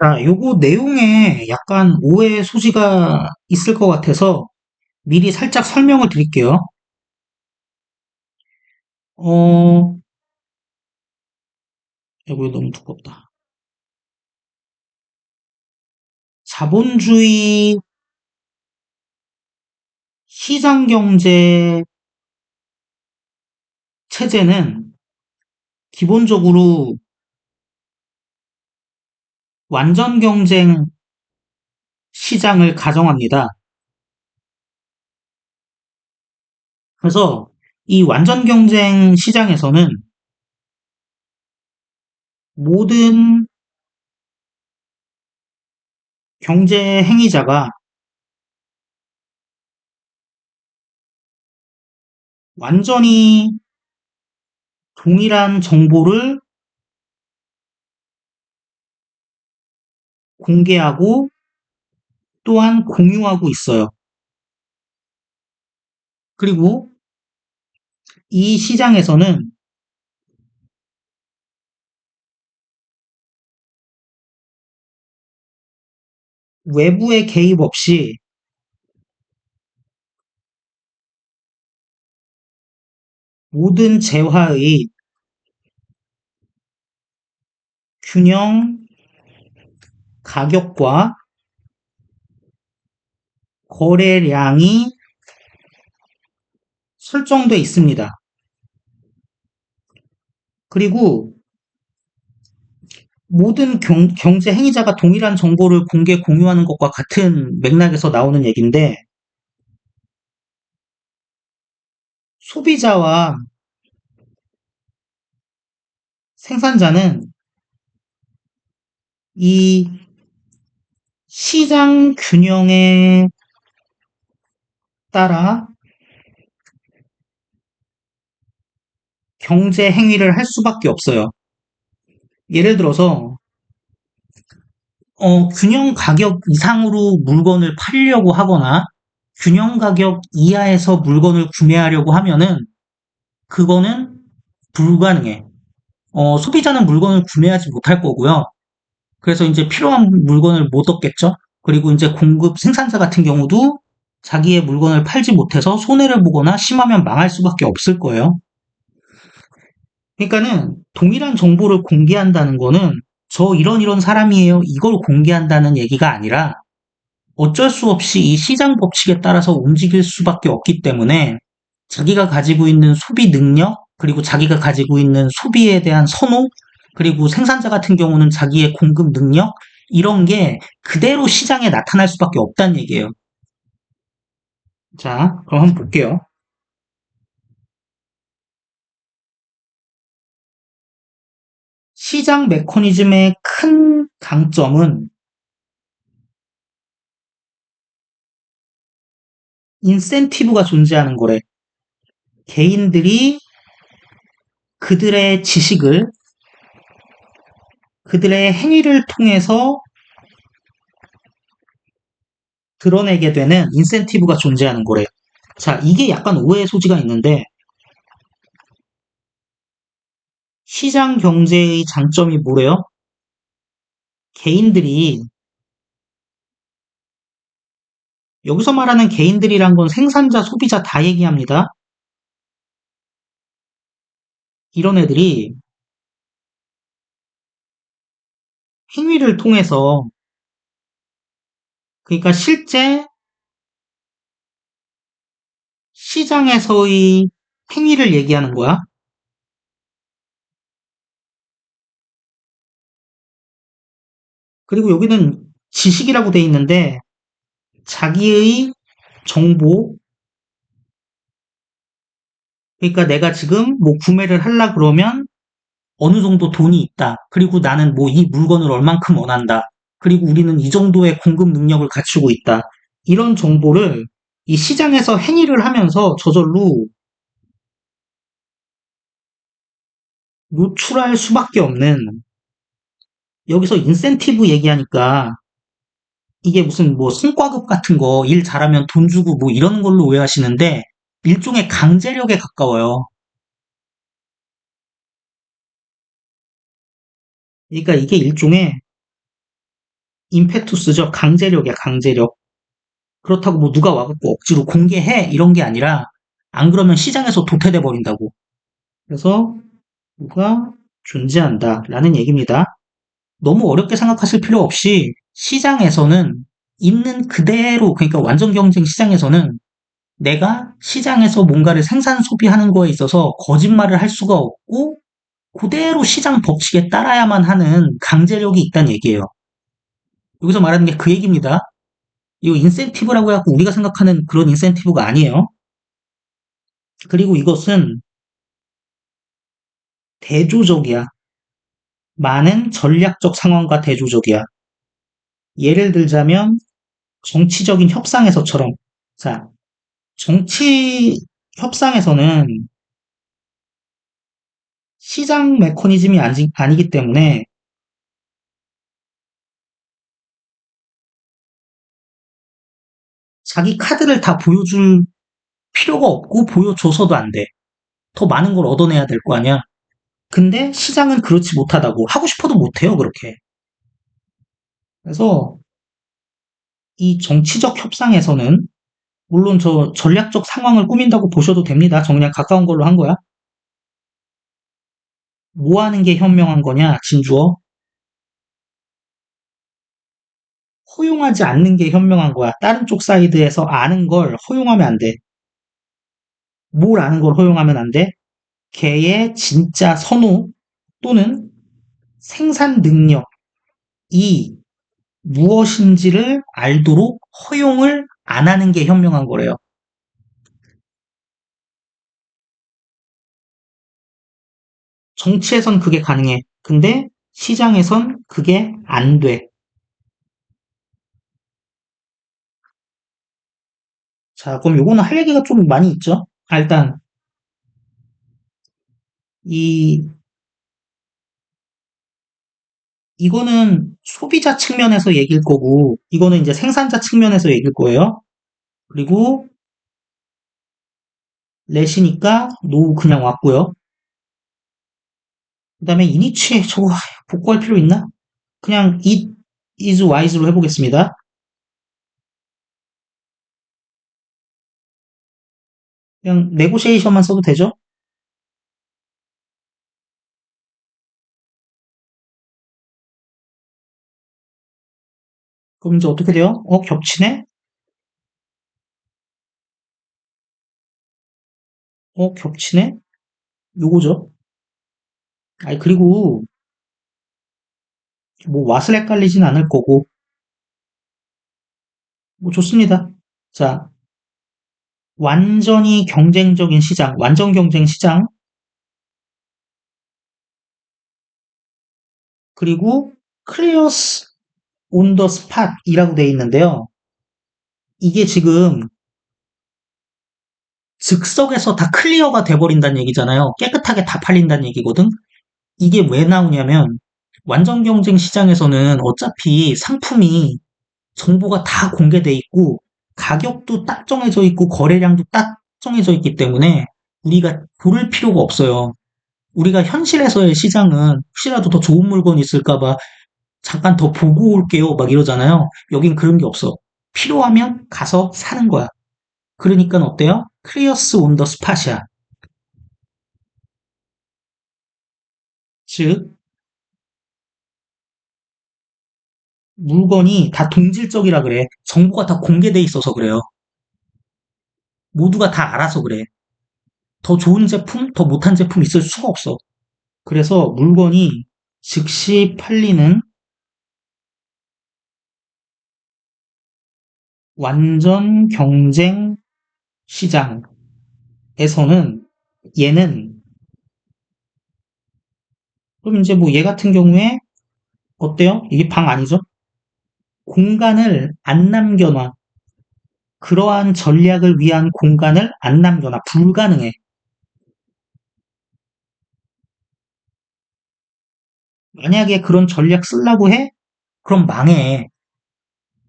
자, 요거 내용에 약간 오해 소지가 있을 것 같아서 미리 살짝 설명을 드릴게요. 어, 이거 너무 두껍다. 자본주의 시장 경제 체제는 기본적으로 완전 경쟁 시장을 가정합니다. 그래서 이 완전 경쟁 시장에서는 모든 경제 행위자가 완전히 동일한 정보를 공개하고 또한 공유하고 있어요. 그리고 이 시장에서는 외부의 개입 없이 모든 재화의 균형 가격과 거래량이 설정돼 있습니다. 그리고 모든 경, 경제 행위자가 동일한 정보를 공개 공유하는 것과 같은 맥락에서 나오는 얘기인데 소비자와 생산자는 이 시장 균형에 따라 경제 행위를 할 수밖에 없어요. 예를 들어서 어, 균형 가격 이상으로 물건을 팔려고 하거나 균형 가격 이하에서 물건을 구매하려고 하면은 그거는 불가능해. 어, 소비자는 물건을 구매하지 못할 거고요. 그래서 이제 필요한 물건을 못 얻겠죠. 그리고 이제 공급 생산자 같은 경우도 자기의 물건을 팔지 못해서 손해를 보거나 심하면 망할 수밖에 없을 거예요. 그러니까는 동일한 정보를 공개한다는 거는 저 이런 이런 사람이에요. 이걸 공개한다는 얘기가 아니라 어쩔 수 없이 이 시장 법칙에 따라서 움직일 수밖에 없기 때문에 자기가 가지고 있는 소비 능력, 그리고 자기가 가지고 있는 소비에 대한 선호, 그리고 생산자 같은 경우는 자기의 공급 능력, 이런 게 그대로 시장에 나타날 수밖에 없다는 얘기예요. 자, 그럼 한번 볼게요. 시장 메커니즘의 큰 강점은 인센티브가 존재하는 거래. 개인들이 그들의 지식을 그들의 행위를 통해서 드러내게 되는 인센티브가 존재하는 거래. 자, 이게 약간 오해의 소지가 있는데 시장 경제의 장점이 뭐래요? 개인들이 여기서 말하는 개인들이란 건 생산자, 소비자 다 얘기합니다. 이런 애들이 행위를 통해서 그러니까 실제 시장에서의 행위를 얘기하는 거야. 그리고 여기는 지식이라고 돼 있는데 자기의 정보 그러니까 내가 지금 뭐 구매를 하려 그러면 어느 정도 돈이 있다. 그리고 나는 뭐 이 물건을 얼만큼 원한다. 그리고 우리는 이 정도의 공급 능력을 갖추고 있다. 이런 정보를 이 시장에서 행위를 하면서 저절로 노출할 수밖에 없는 여기서 인센티브 얘기하니까 이게 무슨 뭐 성과급 같은 거 일 잘하면 돈 주고 뭐 이런 걸로 오해하시는데 일종의 강제력에 가까워요. 그러니까 이게 일종의 임페투스죠. 강제력이야, 강제력. 그렇다고 뭐 누가 와갖고 억지로 공개해 이런 게 아니라 안 그러면 시장에서 도태돼 버린다고. 그래서 누가 존재한다라는 얘기입니다. 너무 어렵게 생각하실 필요 없이 시장에서는 있는 그대로 그러니까 완전 경쟁 시장에서는 내가 시장에서 뭔가를 생산 소비하는 거에 있어서 거짓말을 할 수가 없고 그대로 시장 법칙에 따라야만 하는 강제력이 있다는 얘기예요. 여기서 말하는 게 그 얘기입니다. 이거 인센티브라고 해갖고 우리가 생각하는 그런 인센티브가 아니에요. 그리고 이것은 대조적이야. 많은 전략적 상황과 대조적이야. 예를 들자면 정치적인 협상에서처럼 자 정치 협상에서는 시장 메커니즘이 아니, 아니기 때문에 자기 카드를 다 보여줄 필요가 없고 보여줘서도 안 돼. 더 많은 걸 얻어내야 될 거 아니야. 근데 시장은 그렇지 못하다고. 하고 싶어도 못해요, 그렇게. 그래서 이 정치적 협상에서는 물론 저 전략적 상황을 꾸민다고 보셔도 됩니다. 저 그냥 가까운 걸로 한 거야. 뭐 하는 게 현명한 거냐, 진주어? 허용하지 않는 게 현명한 거야. 다른 쪽 사이드에서 아는 걸 허용하면 안 돼. 뭘 아는 걸 허용하면 안 돼? 걔의 진짜 선호 또는 생산 능력이 무엇인지를 알도록 허용을 안 하는 게 현명한 거래요. 정치에선 그게 가능해. 근데 시장에선 그게 안 돼. 자, 그럼 요거는 할 얘기가 좀 많이 있죠? 아, 일단, 이, 이거는 소비자 측면에서 얘기일 거고, 이거는 이제 생산자 측면에서 얘기일 거예요. 그리고, 렛이니까 노 그냥 왔고요. 그 다음에 이니치 저거 복구할 필요 있나? 그냥 it is wise로 해보겠습니다. 그냥 네고시에이션만 써도 되죠? 그럼 이제 어떻게 돼요? 어, 겹치네? 어, 겹치네? 요거죠. 아니, 그리고, 뭐, 왓을 헷갈리진 않을 거고. 뭐, 좋습니다. 자, 완전히 경쟁적인 시장, 완전 경쟁 시장. 그리고, 클리어스 온 더 스팟이라고 되어 있는데요. 이게 지금 즉석에서 다 클리어가 돼버린다는 얘기잖아요. 깨끗하게 다 팔린다는 얘기거든. 이게 왜 나오냐면 완전 경쟁 시장에서는 어차피 상품이 정보가 다 공개돼 있고 가격도 딱 정해져 있고 거래량도 딱 정해져 있기 때문에 우리가 고를 필요가 없어요. 우리가 현실에서의 시장은 혹시라도 더 좋은 물건이 있을까봐 잠깐 더 보고 올게요 막 이러잖아요. 여긴 그런 게 없어. 필요하면 가서 사는 거야. 그러니까 어때요? 클리어스 온 더 스팟이야. 즉 물건이 다 동질적이라 그래. 정보가 다 공개돼 있어서 그래요. 모두가 다 알아서 그래. 더 좋은 제품, 더 못한 제품 있을 수가 없어. 그래서 물건이 즉시 팔리는 완전 경쟁 시장에서는 얘는 그럼 이제 뭐 얘 같은 경우에 어때요? 이게 방 아니죠? 공간을 안 남겨놔. 그러한 전략을 위한 공간을 안 남겨놔. 불가능해. 만약에 그런 전략 쓰려고 해? 그럼 망해.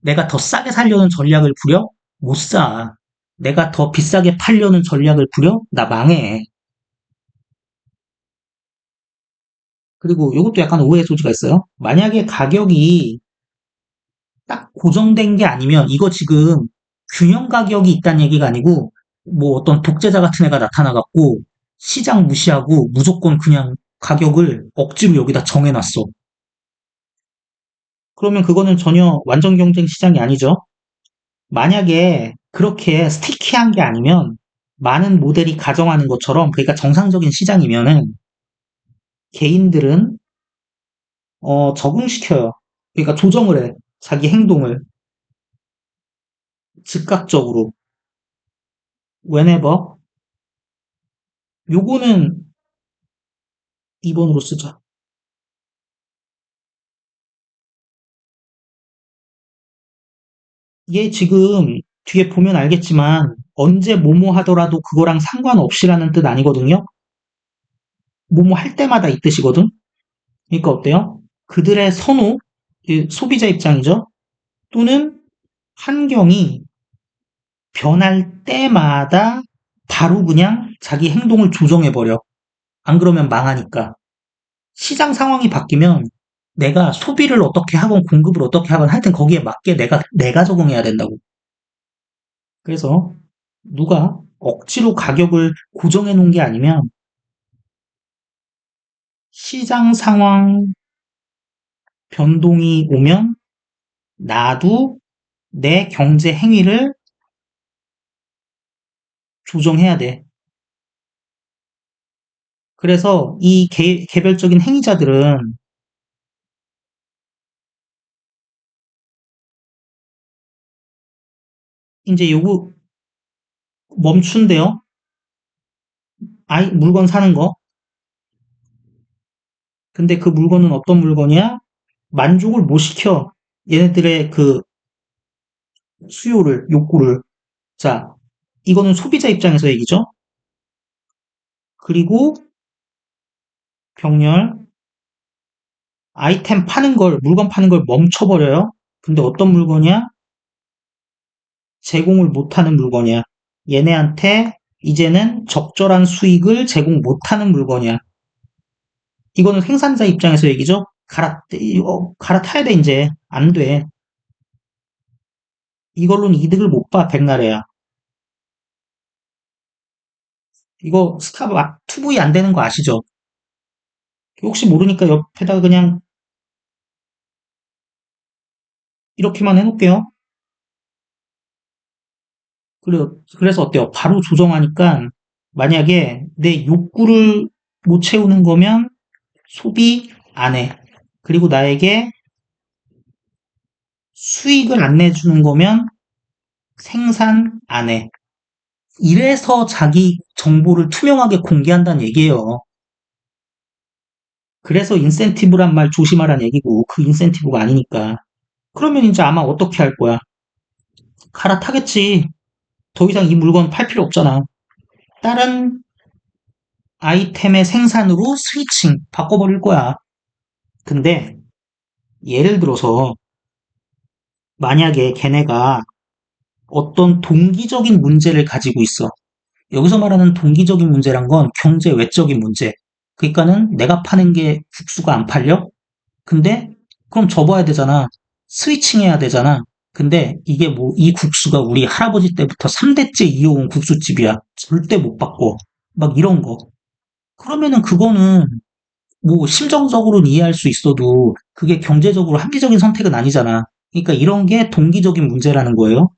내가 더 싸게 살려는 전략을 부려? 못 사. 내가 더 비싸게 팔려는 전략을 부려? 나 망해. 그리고 이것도 약간 오해 소지가 있어요. 만약에 가격이 딱 고정된 게 아니면 이거 지금 균형 가격이 있다는 얘기가 아니고 뭐 어떤 독재자 같은 애가 나타나갖고 시장 무시하고 무조건 그냥 가격을 억지로 여기다 정해놨어. 그러면 그거는 전혀 완전 경쟁 시장이 아니죠. 만약에 그렇게 스티키한 게 아니면 많은 모델이 가정하는 것처럼 그러니까 정상적인 시장이면은 개인들은 어, 적응시켜요. 그러니까 조정을 해. 자기 행동을 즉각적으로 whenever 요거는 2번으로 쓰자. 얘 지금 뒤에 보면 알겠지만 언제 뭐뭐 하더라도 그거랑 상관없이라는 뜻 아니거든요. 뭐뭐 할 때마다 이 뜻이거든. 그러니까 어때요? 그들의 선호, 소비자 입장이죠. 또는 환경이 변할 때마다 바로 그냥 자기 행동을 조정해버려. 안 그러면 망하니까. 시장 상황이 바뀌면 내가 소비를 어떻게 하건 공급을 어떻게 하건 하여튼 거기에 맞게 내가, 내가 적응해야 된다고. 그래서 누가 억지로 가격을 고정해 놓은 게 아니면 시장 상황 변동이 오면 나도 내 경제 행위를 조정해야 돼. 그래서 이 개, 개별적인 행위자들은 이제 요거 멈춘대요. 아이 물건 사는 거. 근데 그 물건은 어떤 물건이야? 만족을 못 시켜. 얘네들의 그 수요를, 욕구를. 자, 이거는 소비자 입장에서 얘기죠. 그리고 병렬 아이템 파는 걸, 물건 파는 걸 멈춰버려요. 근데 어떤 물건이야? 제공을 못하는 물건이야. 얘네한테 이제는 적절한 수익을 제공 못하는 물건이야. 이거는 생산자 입장에서 얘기죠. 갈아, 어, 갈아타야 돼, 이제. 안 돼. 이걸로는 이득을 못 봐, 백날에야. 이거 스탑 투부이 안 되는 거 아시죠? 혹시 모르니까 옆에다가 그냥 이렇게만 해놓을게요. 그래서 어때요? 바로 조정하니까 만약에 내 욕구를 못 채우는 거면 소비 안 해. 그리고 나에게 수익을 안 내주는 거면 생산 안 해. 이래서 자기 정보를 투명하게 공개한다는 얘기예요. 그래서 인센티브란 말 조심하란 얘기고 그 인센티브가 아니니까. 그러면 이제 아마 어떻게 할 거야? 갈아타겠지. 더 이상 이 물건 팔 필요 없잖아. 다른 아이템의 생산으로 스위칭 바꿔버릴 거야. 근데 예를 들어서 만약에 걔네가 어떤 동기적인 문제를 가지고 있어. 여기서 말하는 동기적인 문제란 건 경제 외적인 문제. 그러니까는 내가 파는 게 국수가 안 팔려? 근데 그럼 접어야 되잖아. 스위칭 해야 되잖아. 근데 이게 뭐 이 국수가 우리 할아버지 때부터 3대째 이어온 국수집이야. 절대 못 바꿔. 막 이런 거. 그러면은 그거는 뭐 심정적으로는 이해할 수 있어도 그게 경제적으로 합리적인 선택은 아니잖아. 그러니까 이런 게 동기적인 문제라는 거예요.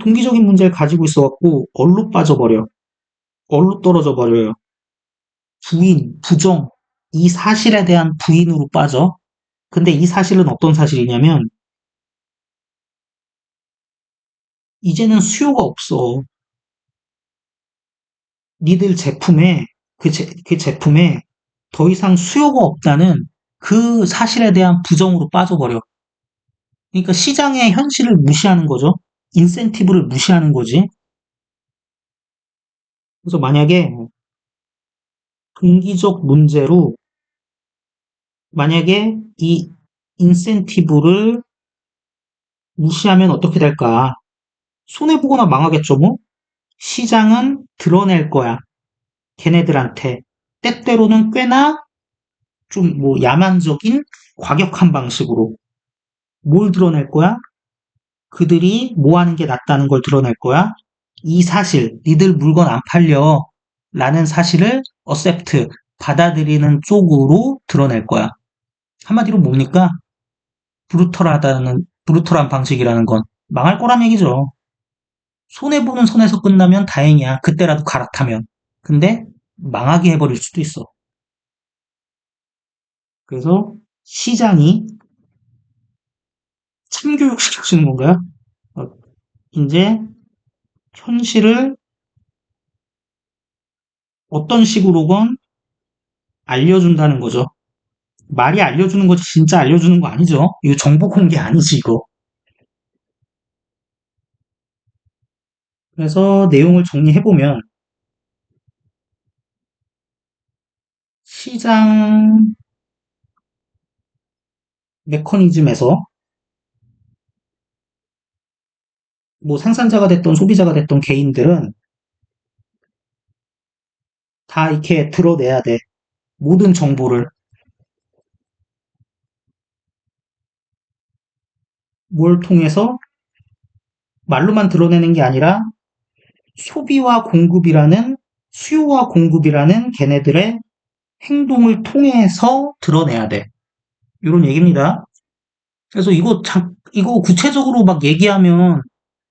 동기적인 문제를 가지고 있어갖고 얼로 빠져버려. 얼로 떨어져 버려요. 부인, 부정, 이 사실에 대한 부인으로 빠져. 근데 이 사실은 어떤 사실이냐면 이제는 수요가 없어. 니들 제품에 그, 제, 그 제품에 더 이상 수요가 없다는 그 사실에 대한 부정으로 빠져버려. 그러니까 시장의 현실을 무시하는 거죠. 인센티브를 무시하는 거지. 그래서 만약에 동기적 문제로 만약에 이 인센티브를 무시하면 어떻게 될까? 손해보거나 망하겠죠, 뭐? 시장은 드러낼 거야. 걔네들한테. 때때로는 꽤나 좀 뭐 야만적인 과격한 방식으로. 뭘 드러낼 거야? 그들이 뭐 하는 게 낫다는 걸 드러낼 거야. 이 사실, 니들 물건 안 팔려. 라는 사실을 accept, 받아들이는 쪽으로 드러낼 거야. 한마디로 뭡니까? 브루털하다는, 브루털한 방식이라는 건 망할 거란 얘기죠. 손해보는 선에서 끝나면 다행이야. 그때라도 갈아타면. 근데 망하게 해버릴 수도 있어. 그래서 시장이 참교육 시켜주는 건가요? 어, 이제 현실을 어떤 식으로건 알려준다는 거죠. 말이 알려주는 거지 진짜 알려주는 거 아니죠. 이거 정보 공개 아니지 이거. 그래서 내용을 정리해보면 시장 메커니즘에서 뭐 생산자가 됐던 소비자가 됐던 개인들은 다 이렇게 드러내야 돼. 모든 정보를. 뭘 통해서 말로만 드러내는 게 아니라 소비와 공급이라는 수요와 공급이라는 걔네들의 행동을 통해서 드러내야 돼. 이런 얘기입니다. 그래서 이거 자, 이거 구체적으로 막 얘기하면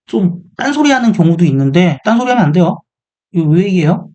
좀 딴소리 하는 경우도 있는데 딴소리 하면 안 돼요. 이거 왜 얘기해요?